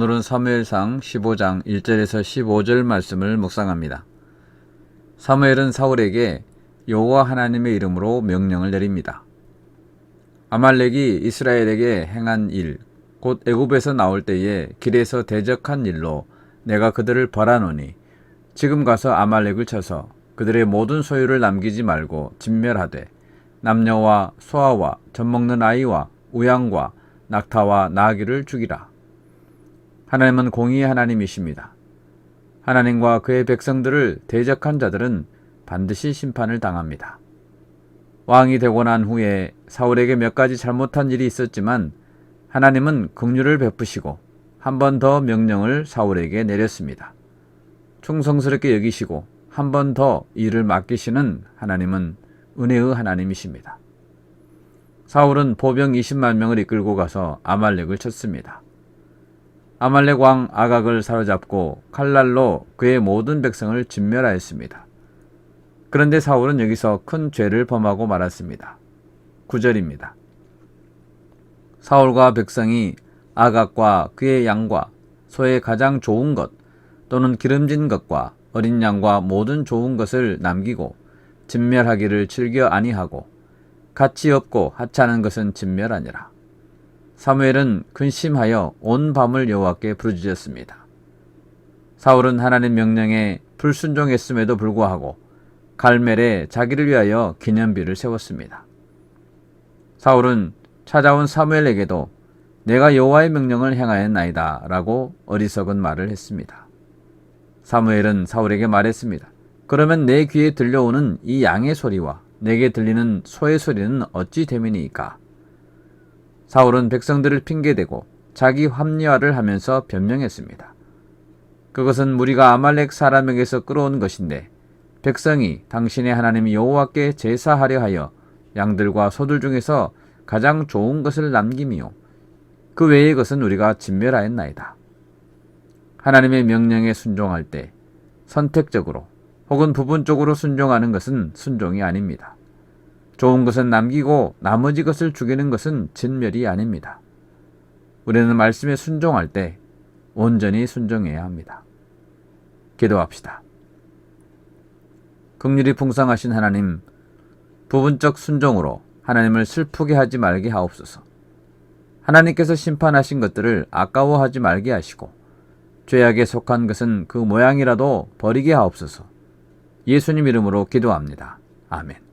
오늘은 사무엘상 15장 1절에서 15절 말씀을 묵상합니다. 사무엘은 사울에게 여호와 하나님의 이름으로 명령을 내립니다. 아말렉이 이스라엘에게 행한 일, 곧 애굽에서 나올 때에 길에서 대적한 일로 내가 그들을 벌하노니 지금 가서 아말렉을 쳐서 그들의 모든 소유를 남기지 말고 진멸하되 남녀와 소아와 젖먹는 아이와 우양과 낙타와 나귀를 죽이라. 하나님은 공의의 하나님이십니다. 하나님과 그의 백성들을 대적한 자들은 반드시 심판을 당합니다. 왕이 되고 난 후에 사울에게 몇 가지 잘못한 일이 있었지만 하나님은 긍휼을 베푸시고 한 번 더 명령을 사울에게 내렸습니다. 충성스럽게 여기시고 한 번 더 일을 맡기시는 하나님은 은혜의 하나님이십니다. 사울은 보병 20만 명을 이끌고 가서 아말렉을 쳤습니다. 아말렉 왕 아각을 사로잡고 칼날로 그의 모든 백성을 진멸하였습니다. 그런데 사울은 여기서 큰 죄를 범하고 말았습니다. 9절입니다. 사울과 백성이 아각과 그의 양과 소의 가장 좋은 것 또는 기름진 것과 어린 양과 모든 좋은 것을 남기고 진멸하기를 즐겨 아니하고 가치 없고 하찮은 것은 진멸하니라. 사무엘은 근심하여 온 밤을 여호와께 부르짖었습니다. 사울은 하나님 명령에 불순종했음에도 불구하고 갈멜에 자기를 위하여 기념비를 세웠습니다. 사울은 찾아온 사무엘에게도 내가 여호와의 명령을 행하였나이다 라고 어리석은 말을 했습니다. 사무엘은 사울에게 말했습니다. 그러면 내 귀에 들려오는 이 양의 소리와 내게 들리는 소의 소리는 어찌 됨이니까? 사울은 백성들을 핑계대고 자기 합리화를 하면서 변명했습니다. 그것은 우리가 아말렉 사람에게서 끌어온 것인데 백성이 당신의 하나님 여호와께 제사하려 하여 양들과 소들 중에서 가장 좋은 것을 남김이요 그 외의 것은 우리가 진멸하였나이다. 하나님의 명령에 순종할 때 선택적으로 혹은 부분적으로 순종하는 것은 순종이 아닙니다. 좋은 것은 남기고 나머지 것을 죽이는 것은 진멸이 아닙니다. 우리는 말씀에 순종할 때 온전히 순종해야 합니다. 기도합시다. 극률이 풍성하신 하나님, 부분적 순종으로 하나님을 슬프게 하지 말게 하옵소서. 하나님께서 심판하신 것들을 아까워하지 말게 하시고, 죄악에 속한 것은 그 모양이라도 버리게 하옵소서. 예수님 이름으로 기도합니다. 아멘.